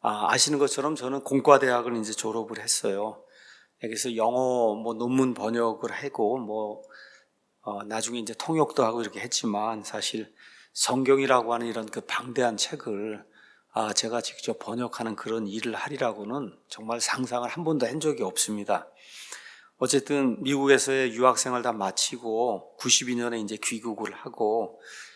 아, 아시는 것처럼 저는 공과대학을 이제 졸업을 했어요. 그래서 영어 뭐 논문 번역을 하고 뭐 어, 나중에 이제 통역도 하고 이렇게 했지만 사실 성경이라고 하는 이런 그 방대한 책을 아, 제가 직접 번역하는 그런 일을 하리라고는 정말 상상을 한 번도 한 적이 없습니다. 어쨌든 미국에서의 유학생활 다 마치고 92년에 이제 귀국을 하고 에,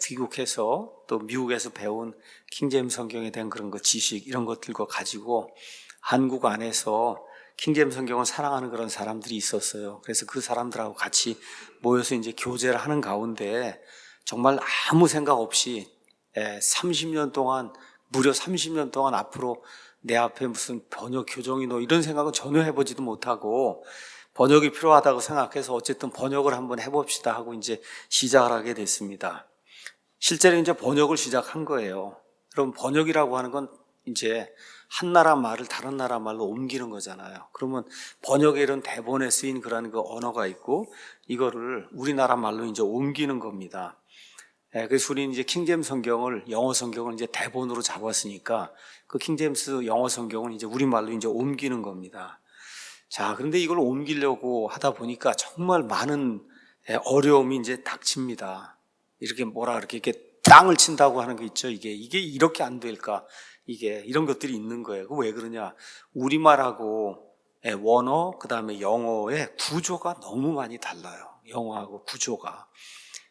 귀국해서 또 미국에서 배운 킹제임 성경에 대한 그런 그 지식 이런 것들과 가지고 한국 안에서 킹제임 성경을 사랑하는 그런 사람들이 있었어요. 그래서 그 사람들하고 같이 모여서 이제 교제를 하는 가운데 정말 아무 생각 없이 에, 30년 동안 무려 30년 동안 앞으로 내 앞에 무슨 번역 교정이 너 이런 생각은 전혀 해보지도 못하고 번역이 필요하다고 생각해서 어쨌든 번역을 한번 해봅시다 하고 이제 시작을 하게 됐습니다. 실제로 이제 번역을 시작한 거예요. 그럼 번역이라고 하는 건 이제 한 나라 말을 다른 나라 말로 옮기는 거잖아요. 그러면 번역에 이런 대본에 쓰인 그런 그 언어가 있고 이거를 우리나라 말로 이제 옮기는 겁니다. 예, 그래서 우리는 이제 킹제임스 성경을 영어 성경을 이제 대본으로 잡았으니까 그 킹제임스 영어 성경을 이제 우리 말로 이제 옮기는 겁니다. 자, 그런데 이걸 옮기려고 하다 보니까 정말 많은 예, 어려움이 이제 닥칩니다. 이렇게 뭐라 그렇게 이렇게 땅을 친다고 하는 게 있죠. 이게 이게 이렇게 안 될까? 이게 이런 것들이 있는 거예요. 그 왜 그러냐? 우리말하고 예, 원어 그다음에 영어의 구조가 너무 많이 달라요. 영어하고 구조가.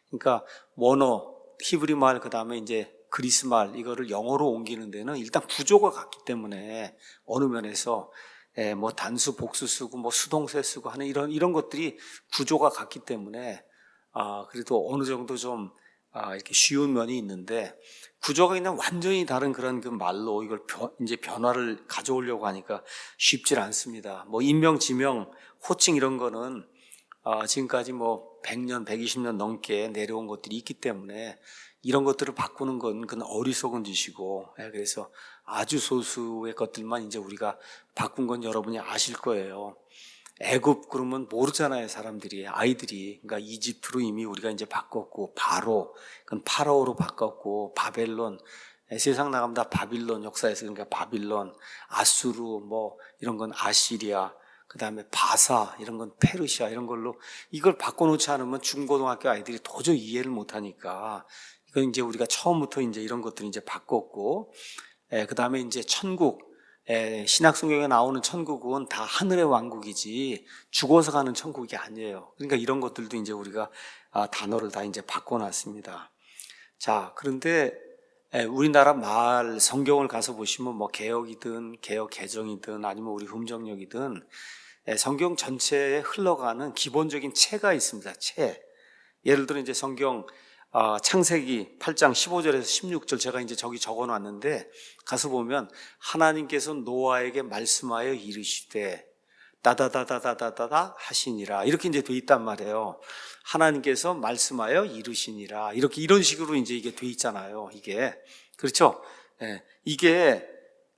그러니까 원어, 히브리 말 그다음에 이제 그리스 말 이거를 영어로 옮기는 데는 일단 구조가 같기 때문에 어느 면에서 예, 뭐 단수 복수 쓰고 뭐 수동태 쓰고 하는 이런 이런 것들이 구조가 같기 때문에 아 그래도 어느 정도 좀 아, 이렇게 쉬운 면이 있는데 구조가 그냥 완전히 다른 그런 그 말로 이걸 변, 이제 변화를 가져오려고 하니까 쉽질 않습니다. 뭐 인명, 지명, 호칭 이런 거는 아, 지금까지 뭐 100년, 120년 넘게 내려온 것들이 있기 때문에 이런 것들을 바꾸는 건 그건 어리석은 짓이고 예, 그래서 아주 소수의 것들만 이제 우리가 바꾼 건 여러분이 아실 거예요. 애굽 그러면 모르잖아요 사람들이. 아이들이. 그러니까 이집트로 이미 우리가 이제 바꿨고 바로 그건 파라오로 바꿨고 바벨론. 예, 세상 나가면 다 바빌론 역사에서 그러니까 바빌론 아수르 뭐 이런 건 아시리아 그 다음에 바사 이런 건 페르시아 이런 걸로 이걸 바꿔놓지 않으면 중고등학교 아이들이 도저히 이해를 못하니까 이건 이제 우리가 처음부터 이제 이런 것들 이제 바꿨고 그 다음에 이제 천국 에, 신약 성경에 나오는 천국은 다 하늘의 왕국이지 죽어서 가는 천국이 아니에요. 그러니까 이런 것들도 이제 우리가 아, 단어를 다 이제 바꿔놨습니다. 자, 그런데 에, 우리나라 말 성경을 가서 보시면 뭐 개혁이든 개혁 개정이든 아니면 우리 흠정력이든 에, 성경 전체에 흘러가는 기본적인 체가 있습니다. 체. 예를 들어 이제 성경 아, 창세기 8장 15절에서 16절 제가 이제 저기 적어 놨는데 가서 보면 하나님께서 노아에게 말씀하여 이르시되 따다다다다다다 하시니라 이렇게 이제 돼 있단 말이에요. 하나님께서 말씀하여 이르시니라 이렇게 이런 식으로 이제 이게 돼 있잖아요. 이게 그렇죠? 예, 이게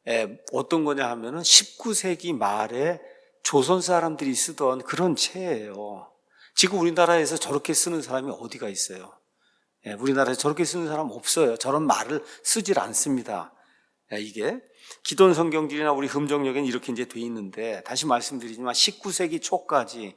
예, 어떤 거냐 하면은 19세기 말에 조선 사람들이 쓰던 그런 체예요. 지금 우리나라에서 저렇게 쓰는 사람이 어디가 있어요? 예, 우리나라에 저렇게 쓰는 사람 없어요. 저런 말을 쓰질 않습니다. 예, 이게 기존 성경들이나 우리 흠정역에는 이렇게 이제 돼 있는데 다시 말씀드리지만 19세기 초까지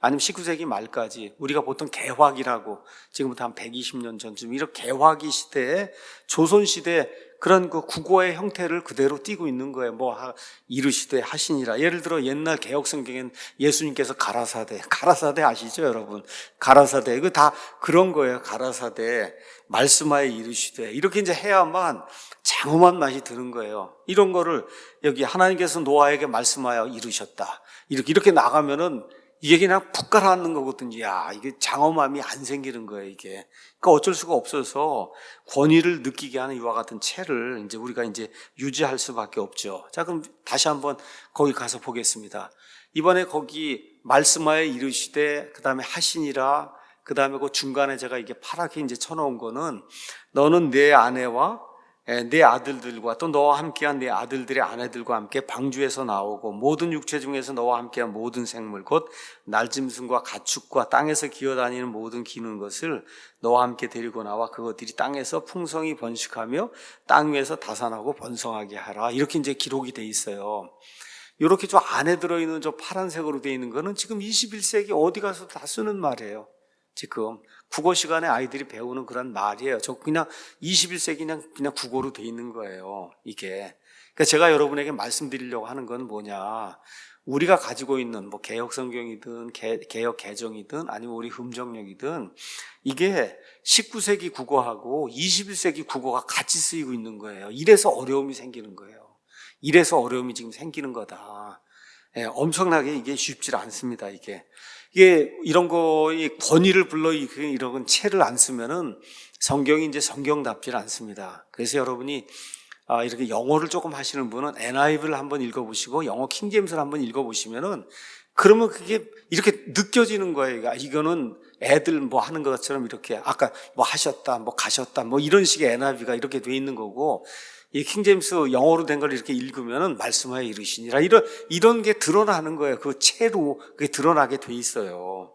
아니면 19세기 말까지 우리가 보통 개화기라고 지금부터 한 120년 전쯤 이렇게 개화기 시대에 조선 시대 그런 그 국어의 형태를 그대로 띠고 있는 거예요. 뭐 하, 이르시되 하시니라. 예를 들어 옛날 개혁 성경엔 예수님께서 가라사대, 가라사대 아시죠, 여러분? 가라사대 이거 다 그런 거예요. 가라사대 말씀하여 이르시되 이렇게 이제 해야만 장엄한 맛이 드는 거예요. 이런 거를 여기 하나님께서 노아에게 말씀하여 이르셨다. 이렇게 이렇게 나가면은 이게 그냥 푹 가라앉는 거거든요. 야, 이게 장엄함이 안 생기는 거예요, 이게. 그러니까 어쩔 수가 없어서 권위를 느끼게 하는 이와 같은 채를 이제 우리가 이제 유지할 수밖에 없죠. 자, 그럼 다시 한번 거기 가서 보겠습니다. 이번에 거기 말씀하여 이르시되, 그 다음에 하시니라, 그 다음에 그 중간에 제가 이게 파랗게 이제 쳐놓은 거는 너는 내 아내와 에, 내 아들들과 또 너와 함께한 내 아들들의 아내들과 함께 방주에서 나오고 모든 육체 중에서 너와 함께한 모든 생물 곧 날짐승과 가축과 땅에서 기어다니는 모든 기는 것을 너와 함께 데리고 나와 그것들이 땅에서 풍성히 번식하며 땅 위에서 다산하고 번성하게 하라 이렇게 이제 기록이 돼 있어요. 이렇게 저 안에 들어있는 저 파란색으로 돼 있는 거는 지금 21세기 어디 가서 다 쓰는 말이에요. 지금 국어 시간에 아이들이 배우는 그런 말이에요. 저 그냥 21세기 그냥 그냥 국어로 돼 있는 거예요. 이게. 그러니까 제가 여러분에게 말씀드리려고 하는 건 뭐냐? 우리가 가지고 있는 뭐 개혁 성경이든 개, 개혁 개정이든 아니면 우리 흠정력이든 이게 19세기 국어하고 21세기 국어가 같이 쓰이고 있는 거예요. 이래서 어려움이 생기는 거예요. 이래서 어려움이 지금 생기는 거다. 예, 엄청나게 이게 쉽지 않습니다. 이게 이게 이런 거의 권위를 불러 이런 채를 안 쓰면은 성경이 이제 성경답지 않습니다. 그래서 여러분이 아, 이렇게 영어를 조금 하시는 분은 NIV를 한번 읽어보시고 영어 킹제임스를 한번 읽어보시면은 그러면 그게 이렇게 느껴지는 거예요. 아, 이거는 애들 뭐 하는 것처럼 이렇게 아까 뭐 하셨다, 뭐 가셨다, 뭐 이런 식의 NIV가 이렇게 돼 있는 거고 이 킹제임스 영어로 된 걸 이렇게 읽으면은 말씀하여 이르시니라 이런 이런 게 드러나는 거예요. 그 채로 그게 드러나게 돼 있어요.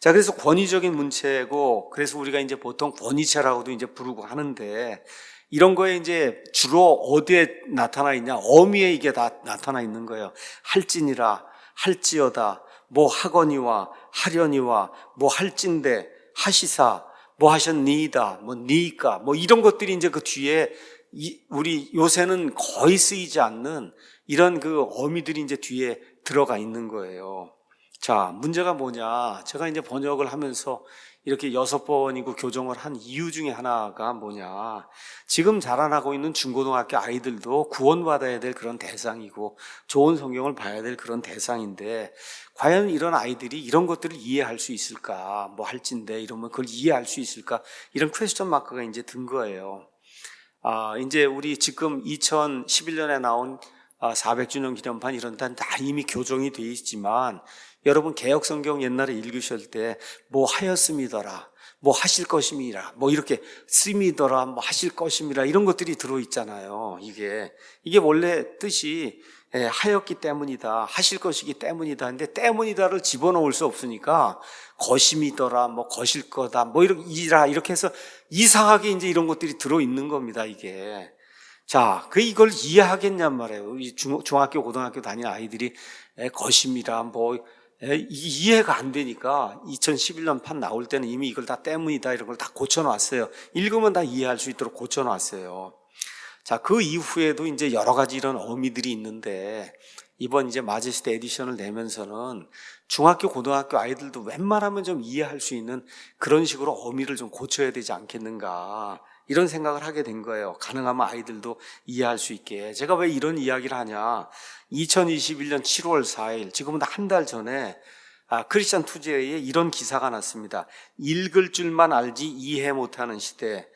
자, 그래서 권위적인 문체고 그래서 우리가 이제 보통 권위체라고도 이제 부르고 하는데 이런 거에 이제 주로 어디에 나타나 있냐? 어미에 이게 다 나타나 있는 거예요. 할지니라, 할지어다, 뭐 하거니와 하려니와 뭐 할진대, 하시사, 뭐 하셨니이다, 뭐 니까, 뭐 이런 것들이 이제 그 뒤에 이, 우리 요새는 거의 쓰이지 않는 이런 그 어미들이 이제 뒤에 들어가 있는 거예요. 자, 문제가 뭐냐? 제가 이제 번역을 하면서 이렇게 여섯 번이고 교정을 한 이유 중에 하나가 뭐냐. 지금 자라나고 있는 중고등학교 아이들도 구원받아야 될 그런 대상이고 좋은 성경을 봐야 될 그런 대상인데 과연 이런 아이들이 이런 것들을 이해할 수 있을까? 뭐 할진데 이러면 그걸 이해할 수 있을까? 이런 퀘스천 마크가 이제 든 거예요. 아, 이제 우리 지금 2011년에 나온 400주년 기념판 이런 데는 다 이미 교정이 돼 있지만 여러분 개혁 성경 옛날에 읽으실 때 뭐 하였음이더라. 뭐 하실 것임이라. 뭐 이렇게 쓰미더라. 뭐 하실 것임이라. 이런 것들이 들어 있잖아요. 이게 이게 원래 뜻이 예, 하였기 때문이다. 하실 것이기 때문이다. 근데 때문이다를 집어넣을 수 없으니까 것임이더라. 뭐 것일 거다. 뭐 이렇게 이라 이렇게 해서 이상하게 이제 이런 것들이 들어 있는 겁니다. 이게. 자, 그 이걸 이해하겠냔 말이에요. 이 중, 중학교, 고등학교 다니는 아이들이 에, 것임이라 뭐 에, 이- 이해가 안 되니까 2011년 판 나올 때는 이미 이걸 다 때문이다 이런 걸 다 고쳐놨어요. 읽으면 다 이해할 수 있도록 고쳐놨어요. 자, 그 이후에도 이제 여러 가지 이런 어미들이 있는데 이번 이제 마제스트 에디션을 내면서는 중학교, 고등학교 아이들도 웬만하면 좀 이해할 수 있는 그런 식으로 어미를 좀 고쳐야 되지 않겠는가. 이런 생각을 하게 된 거예요. 가능하면 아이들도 이해할 수 있게. 제가 왜 이런 이야기를 하냐. 2021년 7월 4일, 지금부터 한달 전에 아, 크리스천 투제에 이런 기사가 났습니다. 읽을 줄만 알지 이해 못하는 시대.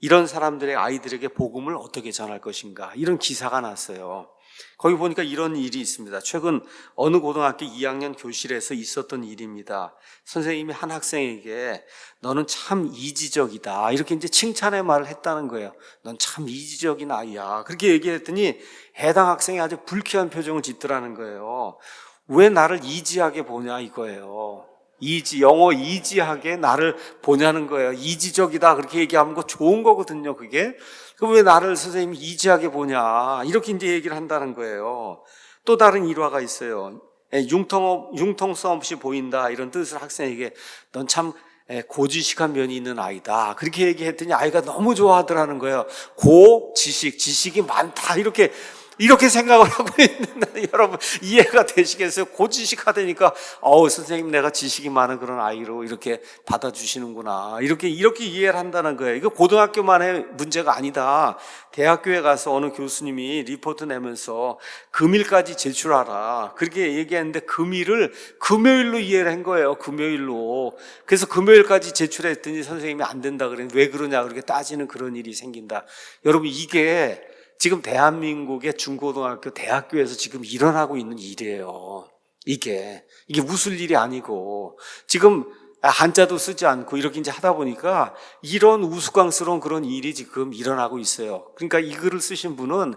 이런 사람들의 아이들에게 복음을 어떻게 전할 것인가. 이런 기사가 났어요. 거기 보니까 이런 일이 있습니다. 최근 어느 고등학교 2학년 교실에서 있었던 일입니다. 선생님이 한 학생에게 너는 참 이지적이다. 이렇게 이제 칭찬의 말을 했다는 거예요. 넌 참 이지적인 아이야. 그렇게 얘기했더니 해당 학생이 아주 불쾌한 표정을 짓더라는 거예요. 왜 나를 이지하게 보냐 이거예요. 이지, 영어 이지하게 나를 보냐는 거예요. 이지적이다. 그렇게 얘기하면 거 좋은 거거든요, 그게. 그럼 왜 나를 선생님이 이지하게 보냐. 이렇게 이제 얘기를 한다는 거예요. 또 다른 일화가 있어요. 예, 융통, 융통성 없이 보인다. 이런 뜻을 학생에게 넌참 예, 고지식한 면이 있는 아이다. 그렇게 얘기했더니 아이가 너무 좋아하더라는 거예요. 고, 지식, 지식이 많다. 이렇게 이렇게 생각을 하고 있는데 여러분 이해가 되시겠어요? 고지식 하다니까 어우 선생님 내가 지식이 많은 그런 아이로 이렇게 받아주시는구나 이렇게 이렇게 이해를 한다는 거예요. 이거 고등학교만의 문제가 아니다. 대학교에 가서 어느 교수님이 리포트 내면서 금일까지 제출하라 그렇게 얘기했는데 금일을 금요일로 이해를 한 거예요. 금요일로 그래서 금요일까지 제출했더니 선생님이 안 된다 그래 왜 그러냐 그렇게 따지는 그런 일이 생긴다. 여러분 이게 지금 대한민국의 중고등학교, 대학교에서 지금 일어나고 있는 일이에요. 이게. 이게 웃을 일이 아니고. 지금 한자도 쓰지 않고 이렇게 이제 하다 보니까 이런 우스꽝스러운 그런 일이 지금 일어나고 있어요. 그러니까 이 글을 쓰신 분은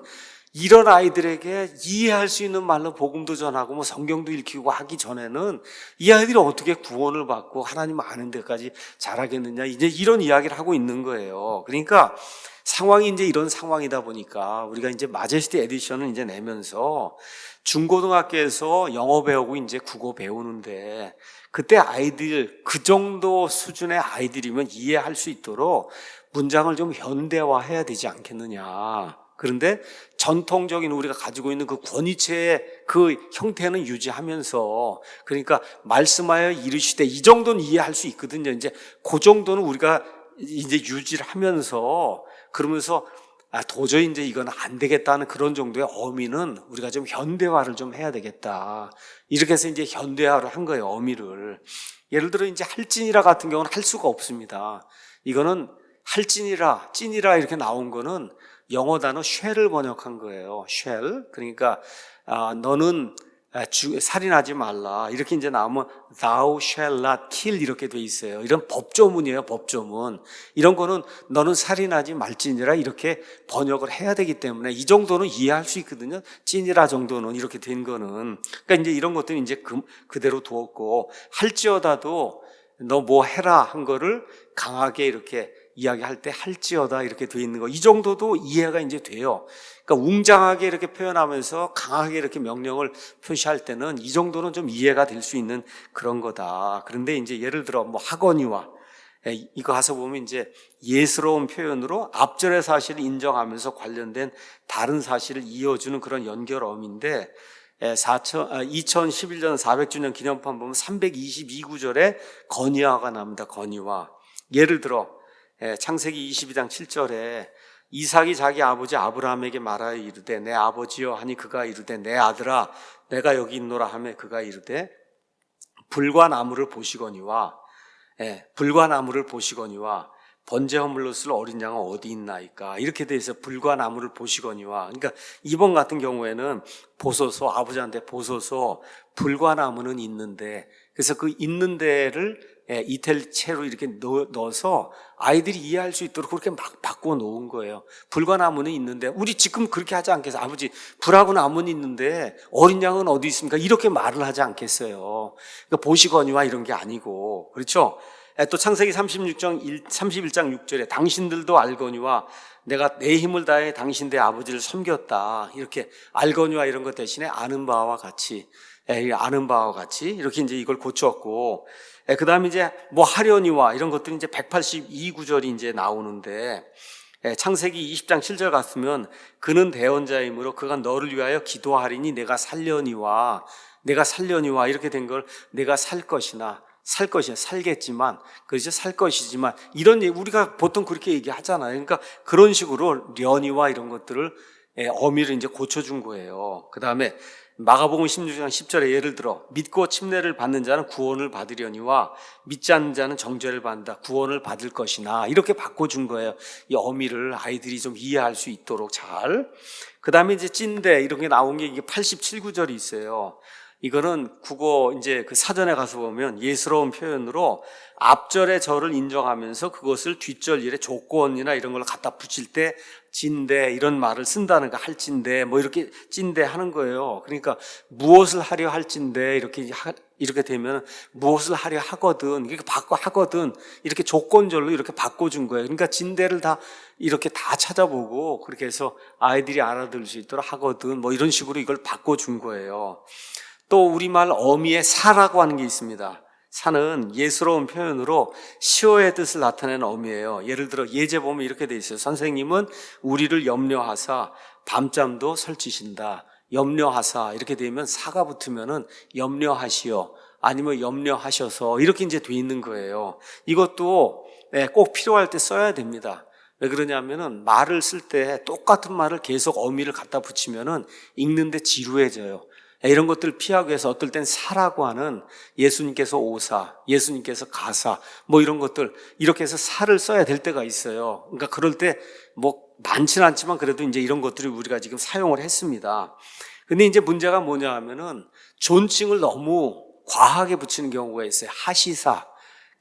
이런 아이들에게 이해할 수 있는 말로 복음도 전하고 뭐 성경도 읽히고 하기 전에는 이 아이들이 어떻게 구원을 받고 하나님 아는 데까지 잘하겠느냐 이제 이런 이야기를 하고 있는 거예요. 그러니까 상황이 이제 이런 상황이다 보니까 우리가 이제 마제스티 에디션을 이제 내면서 중고등학교에서 영어 배우고 이제 국어 배우는데 그때 아이들 그 정도 수준의 아이들이면 이해할 수 있도록 문장을 좀 현대화해야 되지 않겠느냐. 그런데 전통적인 우리가 가지고 있는 그 권위체의 그 형태는 유지하면서 그러니까 말씀하여 이르시되 이 정도는 이해할 수 있거든요. 이제 그 정도는 우리가 이제 유지를 하면서 그러면서 아, 도저히 이제 이건 안 되겠다는 그런 정도의 어미는 우리가 좀 현대화를 좀 해야 되겠다. 이렇게 해서 이제 현대화를 한 거예요, 어미를. 예를 들어 이제 할진이라 같은 경우는 할 수가 없습니다. 이거는 할진이라, 찐이라 이렇게 나온 거는 영어 단어 쉘을 번역한 거예요. 쉘. 그러니까 아, 너는 아, 주, 살인하지 말라. 이렇게 이제 나오면 thou shall not kill 이렇게 돼 있어요. 이런 법조문이에요, 법조문. 이런 거는 너는 살인하지 말지니라 이렇게 번역을 해야 되기 때문에 이 정도는 이해할 수 있거든요. 찐이라 정도는 이렇게 된 거는. 그러니까 이제 이런 것들은 이제 그, 그대로 두었고 할지어다도 너 뭐 해라 한 거를 강하게 이렇게 이야기할 때 할지어다 이렇게 돼 있는 거. 이 정도도 이해가 이제 돼요. 그러니까 웅장하게 이렇게 표현하면서 강하게 이렇게 명령을 표시할 때는 이 정도는 좀 이해가 될 수 있는 그런 거다. 그런데 이제 예를 들어 뭐 학원이와 예, 이거 가서 보면 이제 예스러운 표현으로 앞절의 사실을 인정하면서 관련된 다른 사실을 이어주는 그런 연결어민데 2011년 400주년 기념판 보면 322구절에 건의화가 나옵니다. 건의화. 예를 들어 예, 창세기 22장 7절에 이삭이 자기 아버지 아브라함에게 말하여 이르되 내 아버지여 하니 그가 이르되 내 아들아 내가 여기 있노라 하며 그가 이르되 불과 나무를 보시거니와 예, 불과 나무를 보시거니와 번제 허물로 쓸 어린 양은 어디 있나이까? 이렇게 돼 있어. 불과 나무를 보시거니와. 그러니까 이번 같은 경우에는 보소서 아버지한테 보소서 불과 나무는 있는데 그래서 그 있는 데를 예, 이텔체로 이렇게 넣어서 아이들이 이해할 수 있도록 그렇게 막 바꿔 놓은 거예요. 불과 나무는 있는데 우리 지금 그렇게 하지 않겠어요? 아버지 불하고 나무는 있는데 어린 양은 어디 있습니까? 이렇게 말을 하지 않겠어요. 그러니까 보시거니와 이런 게 아니고 그렇죠? 예, 또 창세기 36장 1, 31장 6절에 당신들도 알거니와 내가 내 힘을 다해 당신의 아버지를 섬겼다. 이렇게 알거니와 이런 것 대신에 아는 바와 같이 예, 아는 바와 같이 이렇게 이제 이걸 고쳤고 그 다음에 이제 뭐 하려니와 이런 것들이 이제 182구절이 이제 나오는데 예, 창세기 20장 7절 같으면 그는 대언자이므로 그가 너를 위하여 기도하리니 내가 살려니와 내가 살려니와 이렇게 된 걸 내가 살 것이나 살 것이야 살겠지만 그렇죠 살 것이지만 이런 우리가 보통 그렇게 얘기하잖아요. 그러니까 그런 식으로 려니와 이런 것들을 예, 어미를 이제 고쳐준 거예요. 그 다음에 마가복음 16장 10절에 예를 들어 믿고 침례를 받는 자는 구원을 받으려니와 믿지 않는 자는 정죄를 받는다. 구원을 받을 것이나 이렇게 바꿔준 거예요. 이 어미를 아이들이 좀 이해할 수 있도록 잘 그 다음에 이제 찐대 이런 게 나온 게 이게 87구절이 있어요. 이거는 국어 이제 그 사전에 가서 보면 예스러운 표현으로 앞절의 절을 인정하면서 그것을 뒷절 일에 조건이나 이런 걸 갖다 붙일 때 진대 이런 말을 쓴다는 거 할진대 뭐 이렇게 찐대 하는 거예요. 그러니까 무엇을 하려 할진대 이렇게 이렇게 되면 무엇을 하려 하거든 이렇게 바꿔 하거든 이렇게 조건절로 이렇게 바꿔준 거예요. 그러니까 진대를 다 이렇게 다 찾아보고 그렇게 해서 아이들이 알아들을 수 있도록 하거든 뭐 이런 식으로 이걸 바꿔준 거예요. 또 우리말 어미의 사라고 하는 게 있습니다. 사는 예스러운 표현으로 시오의 뜻을 나타내는 어미예요. 예를 들어 예제 보면 이렇게 돼 있어요. 선생님은 우리를 염려하사 밤잠도 설치신다. 염려하사 이렇게 되면 사가 붙으면은 염려하시오 아니면 염려하셔서 이렇게 이제 돼 있는 거예요. 이것도 네, 꼭 필요할 때 써야 됩니다. 왜 그러냐면은 말을 쓸 때 똑같은 말을 계속 어미를 갖다 붙이면은 읽는데 지루해져요. 이런 것들을 피하기 위해서 어떨 땐 사라고 하는 예수님께서 오사, 예수님께서 가사, 뭐 이런 것들, 이렇게 해서 사를 써야 될 때가 있어요. 그러니까 그럴 때 뭐 많지는 않지만 그래도 이제 이런 것들을 우리가 지금 사용을 했습니다. 근데 이제 문제가 뭐냐 하면은 존칭을 너무 과하게 붙이는 경우가 있어요. 하시사,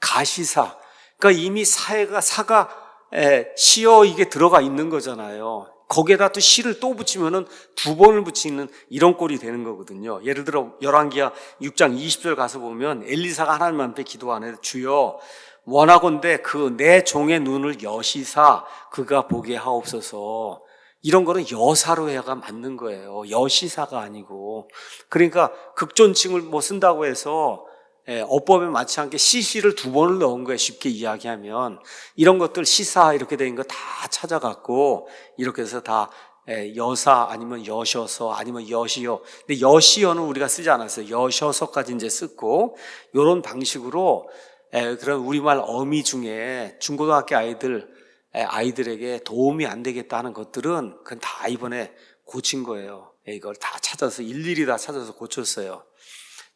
가시사. 그러니까 이미 사회가 사가 에, 시어 이게 들어가 있는 거잖아요. 거기에다 또 시를 또 붙이면은 두 번을 붙이는 이런 꼴이 되는 거거든요. 예를 들어 열왕기하 6장 20절 가서 보면 엘리사가 하나님 앞에 기도하는 주여 원하건대 그 내 종의 눈을 여시사 그가 보게 하옵소서. 이런 거는 여사로 해가 맞는 거예요. 여시사가 아니고. 그러니까 극존칭을 뭐 쓴다고 해서 예, 어법에 맞지 않게 시시를 두 번을 넣은 거예요. 쉽게 이야기하면. 이런 것들 시사 이렇게 된 거 다 찾아갖고 이렇게 해서 다 예, 여사 아니면 여셔서 아니면 여시여. 근데 여시여는 우리가 쓰지 않았어요. 여셔서까지 이제 쓰고 이런 방식으로 예, 그런 우리말 어미 중에 중고등학교 아이들 예, 아이들에게 도움이 안 되겠다 하는 것들은 그건 다 이번에 고친 거예요. 예, 이걸 다 찾아서 일일이 다 찾아서 고쳤어요.